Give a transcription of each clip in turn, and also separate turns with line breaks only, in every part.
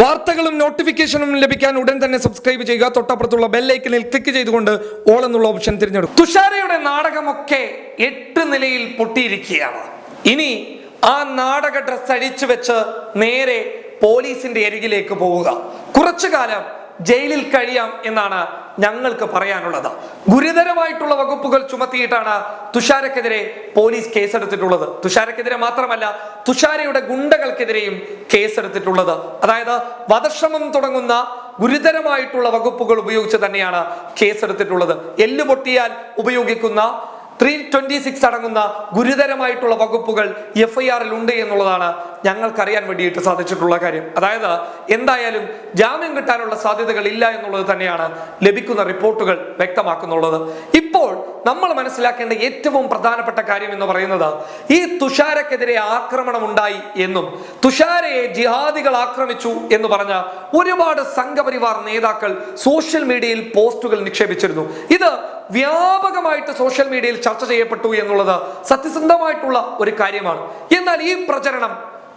വാർത്തകളും നോട്ടിഫിക്കേഷനും ലഭിക്കാൻ ഉടൻ തന്നെ സബ്സ്ക്രൈബ് ചെയ്യുക. തൊട്ടപ്പുറത്തുള്ള ബെല്ലൈക്കനിൽ ക്ലിക്ക് ചെയ്തുകൊണ്ട് ഓൾ എന്നുള്ള ഓപ്ഷൻ തിരഞ്ഞെടുക്കും. തുഷാരയുടെ നാടകമൊക്കെ എട്ട് നിലയിൽ പൊട്ടിയിരിക്കുകയാണ്. ഇനി ആ നാടക ഡ്രസ് അഴിച്ചു വെച്ച് നേരെ പോലീസിന്റെ അരികിലേക്ക് പോവുക. കുറച്ചു കാലം ജയിലിൽ കഴിയാം എന്നാണ് ഞങ്ങൾക്ക് പറയാനുള്ളത്. ഗുരുതരമായിട്ടുള്ള വകുപ്പുകൾ ചുമത്തിയിട്ടാണ് തുഷാരക്കെതിരെ പോലീസ് കേസെടുത്തിട്ടുള്ളത്. തുഷാരക്കെതിരെ മാത്രമല്ല തുഷാരയുടെ ഗുണ്ടകൾക്കെതിരെയും കേസെടുത്തിട്ടുള്ളത്. അതായത് വധശ്രമം തുടങ്ങുന്ന ഗുരുതരമായിട്ടുള്ള വകുപ്പുകൾ ഉപയോഗിച്ച് തന്നെയാണ് കേസെടുത്തിട്ടുള്ളത്. എല്ല് പൊട്ടിയാൽ ഉപയോഗിക്കുന്ന ത്രീ ട്വന്റി സിക്സ് അടങ്ങുന്ന ഗുരുതരമായിട്ടുള്ള വകുപ്പുകൾ എഫ് ഐ ആറിൽ ഉണ്ട് എന്നുള്ളതാണ് ഞങ്ങൾക്കറിയാൻ വേണ്ടിയിട്ട് സാധിച്ചിട്ടുള്ള കാര്യം. അതായത് എന്തായാലും ജാമ്യം കിട്ടാനുള്ള സാധ്യതകൾ ഇല്ല എന്നുള്ളത് തന്നെയാണ് ലഭിക്കുന്ന റിപ്പോർട്ടുകൾ വ്യക്തമാക്കുന്നുള്ളത്. ഇപ്പോൾ നമ്മൾ മനസ്സിലാക്കേണ്ട ഏറ്റവും പ്രധാനപ്പെട്ട കാര്യം എന്ന് പറയുന്നത് ഈ തുഷാരക്കെതിരെ ആക്രമണം ഉണ്ടായി എന്നും തുഷാരയെ ജിഹാദികൾ ആക്രമിച്ചു എന്ന് പറഞ്ഞ ഒരുപാട് സംഘപരിവാർ നേതാക്കൾ സോഷ്യൽ മീഡിയയിൽ പോസ്റ്റുകൾ നിക്ഷേപിച്ചിരുന്നു. ഇത് വ്യാപകമായിട്ട് സോഷ്യൽ മീഡിയയിൽ ചർച്ച ചെയ്യപ്പെട്ടു എന്നുള്ളത് സത്യസന്ധമായിട്ടുള്ള ഒരു കാര്യമാണ്. എന്നാൽ ഈ പ്രചരണം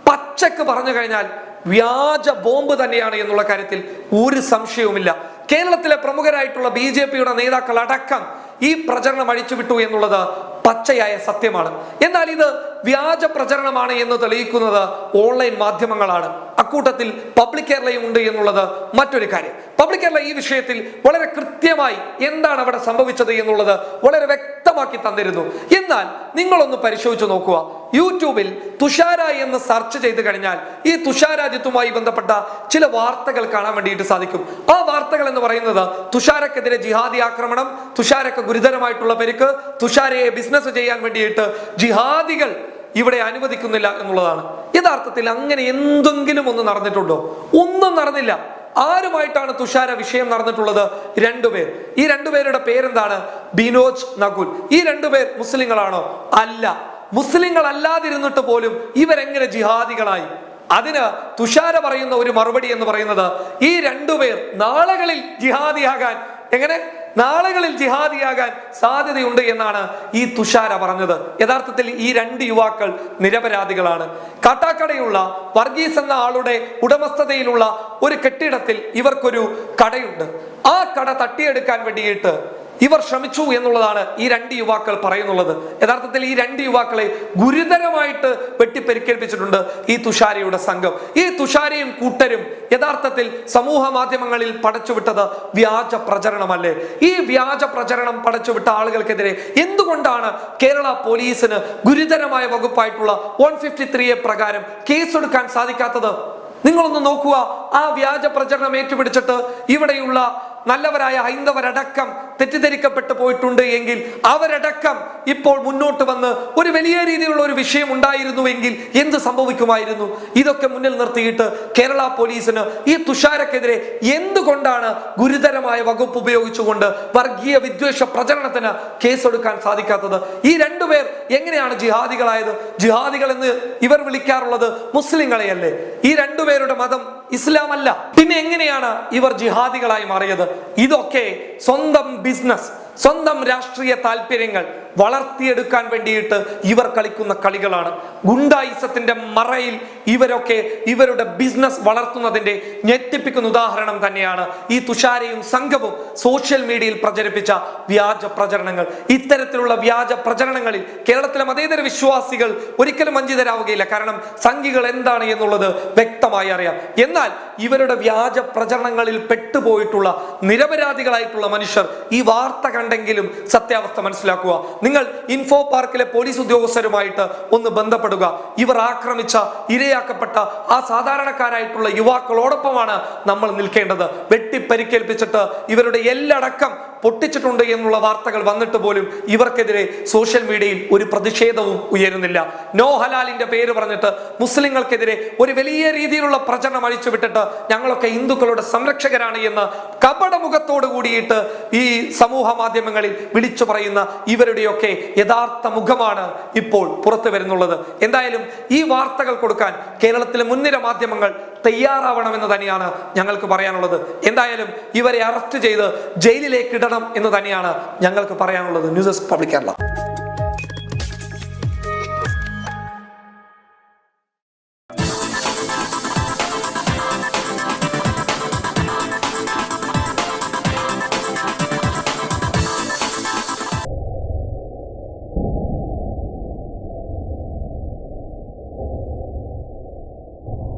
പച്ചക്ക് പറഞ്ഞു കഴിഞ്ഞാൽ വ്യാജ ബോംബ് തന്നെയാണ് എന്നുള്ള കാര്യത്തിൽ ഒരു സംശയവുമില്ല. കേരളത്തിലെ പ്രമുഖരായിട്ടുള്ള ബി ജെ പിയുടെ നേതാക്കൾ അടക്കം ഈ പ്രചരണം അഴിച്ചുവിട്ടു എന്നുള്ളത് പച്ചയായ സത്യമാണ്. എന്നാൽ ഇത് വ്യാജ പ്രചരണമാണ് എന്ന് തെളിയിക്കുന്നത് ഓൺലൈൻ മാധ്യമങ്ങളാണ്. അക്കൂട്ടത്തിൽ പബ്ലിക് കേരളയും ഉണ്ട് എന്നുള്ളത് മറ്റൊരു കാര്യം. പബ്ലിക് കേരള ഈ വിഷയത്തിൽ വളരെ കൃത്യമായി എന്താണ് അവിടെ സംഭവിച്ചത് എന്നുള്ളത് വളരെ വ്യക്തമാക്കി തന്നിരുന്നു. എന്നാൽ നിങ്ങളൊന്ന് പരിശോധിച്ച് നോക്കുക. യൂട്യൂബിൽ തുഷാര എന്ന് സെർച്ച് ചെയ്ത് കഴിഞ്ഞാൽ ഈ തുഷാരാജ്യത്തുമായി ബന്ധപ്പെട്ട ചില വാർത്തകൾ കാണാൻ വേണ്ടിയിട്ട് സാധിക്കും. ആ വാർത്തകൾ എന്ന് പറയുന്നത് തുഷാരക്കെതിരെ ജിഹാദി ആക്രമണം തുഷാരക്ക് ഗുരുതരമായിട്ടുള്ള പരിക്ക് തുഷാരയെ ബിസിനസ് ചെയ്യാൻ വേണ്ടിയിട്ട് ജിഹാദികൾ ഇവിടെ അനുവദിക്കുന്നില്ല എന്നുള്ളതാണ്. യഥാർത്ഥത്തിൽ അങ്ങനെ എന്തെങ്കിലും ഒന്ന് നടന്നിട്ടുണ്ടോ? ഒന്നും നടന്നില്ല. ആരുമായിട്ടാണ് തുഷാര വിഷയം നടന്നിട്ടുള്ളത്? രണ്ടുപേർ ഈ രണ്ടുപേരുടെ പേരെന്താണ്? ബിനോജ് നകുൽ ഈ രണ്ടുപേർ മുസ്ലിങ്ങളാണോ? അല്ല. മുസ്ലിങ്ങൾ അല്ലാതിരുന്നിട്ട് പോലും ഇവരെങ്ങനെ ജിഹാദികളായി? അതിന് തുഷാര പറയുന്ന ഒരു മറുപടി എന്ന് പറയുന്നത് ഈ രണ്ടുപേർ നാളുകളിൽ ജിഹാദിയാകാൻ എങ്ങനെ? നാളുകളിൽ ജിഹാദിയാകാൻ സാധ്യതയുണ്ട് എന്നാണ് ഈ തുഷാര പറഞ്ഞത്. യഥാർത്ഥത്തിൽ ഈ രണ്ട് യുവാക്കൾ നിരപരാധികളാണ്. കാട്ടാക്കടയുള്ള വർഗീസ് എന്ന ആളുടെ ഉടമസ്ഥതയിലുള്ള ഒരു കെട്ടിടത്തിൽ ഇവർക്കൊരു കടയുണ്ട്. ആ കട തട്ടിയെടുക്കാൻ വേണ്ടിയിട്ട് ഇവർ ശ്രമിച്ചു എന്നുള്ളതാണ് ഈ രണ്ട് യുവാക്കൾ പറയുന്നുള്ളത്. യഥാർത്ഥത്തിൽ ഈ രണ്ട് യുവാക്കളെ ഗുരുതരമായിട്ട് വെട്ടിപ്പരിക്കേൽപ്പിച്ചിട്ടുണ്ട് ഈ തുഷാരയുടെ സംഘം. ഈ തുഷാരയും കൂട്ടരും യഥാർത്ഥത്തിൽ സമൂഹ മാധ്യമങ്ങളിൽ പടച്ചുവിട്ടത് വ്യാജ പ്രചരണമല്ലേ? ഈ വ്യാജ പ്രചരണം പടച്ചുവിട്ട ആളുകൾക്കെതിരെ എന്തുകൊണ്ടാണ് കേരള പോലീസിന് ഗുരുതരമായ വകുപ്പായിട്ടുള്ള വൺ ഫിഫ്റ്റി ത്രീയെ പ്രകാരം കേസെടുക്കാൻ സാധിക്കാത്തത്? നിങ്ങളൊന്ന് നോക്കുക. ആ വ്യാജ പ്രചരണം ഏറ്റുപിടിച്ചിട്ട് ഇവിടെയുള്ള നല്ലവരായ ഹൈന്ദവരടക്കം തെറ്റിദ്ധരിക്കപ്പെട്ടു പോയിട്ടുണ്ട് എങ്കിൽ അവരടക്കം ഇപ്പോൾ മുന്നോട്ട് വന്ന് ഒരു വലിയ രീതിയിലുള്ള ഒരു വിഷയം ഉണ്ടായിരുന്നുവെങ്കിൽ എന്ത് സംഭവിക്കുമായിരുന്നു? ഇതൊക്കെ മുന്നിൽ നിർത്തിയിട്ട് കേരള പോലീസിന് ഈ തുഷാരക്കെതിരെ എന്തുകൊണ്ടാണ് ഗുരുതരമായ വകുപ്പ് ഉപയോഗിച്ചുകൊണ്ട് വർഗീയ വിദ്വേഷ പ്രചരണത്തിന് കേസെടുക്കാൻ സാധിക്കാത്തത്? ഈ രണ്ടുപേർ എങ്ങനെയാണ് ജിഹാദികളായത്? ജിഹാദികൾ എന്ന് ഇവർ വിളിക്കാറുള്ളത് മുസ്ലിങ്ങളെയല്ലേ? ഈ രണ്ടുപേരുടെ മതം ഇസ്ലാം അല്ല പിന്നെ എങ്ങനെയാണ് ഇവർ ജിഹാദികളായി മാറിയത്? ഇതൊക്കെ സ്വന്തം ബിസിനസ് സ്വന്തം രാഷ്ട്രീയ താല്പര്യങ്ങൾ വളർത്തിയെടുക്കാൻ വേണ്ടിയിട്ട് ഇവർ കളിക്കുന്ന കളികളാണ്. ഗുണ്ടായിസത്തിന്റെ മറയിൽ ഇവരൊക്കെ ഇവരുടെ ബിസിനസ് വളർത്തുന്നതിന്റെ ഞെട്ടിപ്പിക്കുന്ന ഉദാഹരണം തന്നെയാണ് ഈ തുഷാരയും സംഘവും സോഷ്യൽ മീഡിയയിൽ പ്രചരിപ്പിച്ച വ്യാജ പ്രചരണങ്ങൾ. ഇത്തരത്തിലുള്ള വ്യാജ പ്രചരണങ്ങളിൽ കേരളത്തിലെ മതേതര വിശ്വാസികൾ ഒരിക്കലും വഞ്ചിതരാവുകയില്ല. കാരണം സംഘികൾ എന്താണ് എന്നുള്ളത് വ്യക്തമായി അറിയാം. എന്നാൽ ഇവരുടെ വ്യാജ പ്രചരണങ്ങളിൽ പെട്ടുപോയിട്ടുള്ള നിരപരാധികളായിട്ടുള്ള മനുഷ്യർ ഈ വാർത്ത കണ്ടെങ്കിലും സത്യാവസ്ഥ മനസ്സിലാക്കുക. നിങ്ങൾ ഇൻഫോ പാർക്കിലെ പോലീസ് ഉദ്യോഗസ്ഥരുമായിട്ട് ഒന്ന് ബന്ധപ്പെടുക. ഇവർ ആക്രമിച്ച ഇരയാക്കപ്പെട്ട ആ സാധാരണക്കാരായിട്ടുള്ള യുവാക്കളോടൊപ്പമാണ് നമ്മൾ നിൽക്കേണ്ടത്. വെട്ടിപ്പരിക്കേൽപ്പിച്ചിട്ട് ഇവരുടെ എല്ലടക്കം പൊട്ടിച്ചിട്ടുണ്ട് എന്നുള്ള വാർത്തകൾ വന്നിട്ട് പോലും ഇവർക്കെതിരെ സോഷ്യൽ മീഡിയയിൽ ഒരു പ്രതിഷേധവും ഉയരുന്നില്ല. നോ ഹലാലിന്റെ പേര് പറഞ്ഞിട്ട് മുസ്ലിങ്ങൾക്കെതിരെ ഒരു വലിയ രീതിയിലുള്ള പ്രചരണം അഴിച്ചുവിട്ടിട്ട് ഞങ്ങളൊക്കെ ഹിന്ദുക്കളുടെ സംരക്ഷകരാണ് എന്ന് കപടമുഖത്തോട് കൂടിയിട്ട് ഈ സമൂഹ മാധ്യമങ്ങളിൽ വിളിച്ചു പറയുന്ന ഇവരുടെയൊക്കെ യഥാർത്ഥ മുഖമാണ് ഇപ്പോൾ പുറത്തു വരുന്നുള്ളത്. എന്തായാലും ഈ വാർത്തകൾ കൊടുക്കാൻ കേരളത്തിലെ മുൻനിര മാധ്യമങ്ങൾ തയ്യാറാവണമെന്ന് തന്നെയാണ് ഞങ്ങൾക്ക് പറയാനുള്ളത്. എന്തായാലും ഇവരെ അറസ്റ്റ് ചെയ്ത് ജയിലിലേക്ക് ഇടണം എന്ന് തന്നെയാണ് ഞങ്ങൾക്ക് പറയാനുള്ളത് ന്യൂസ് പബ്ലിക് കേരള.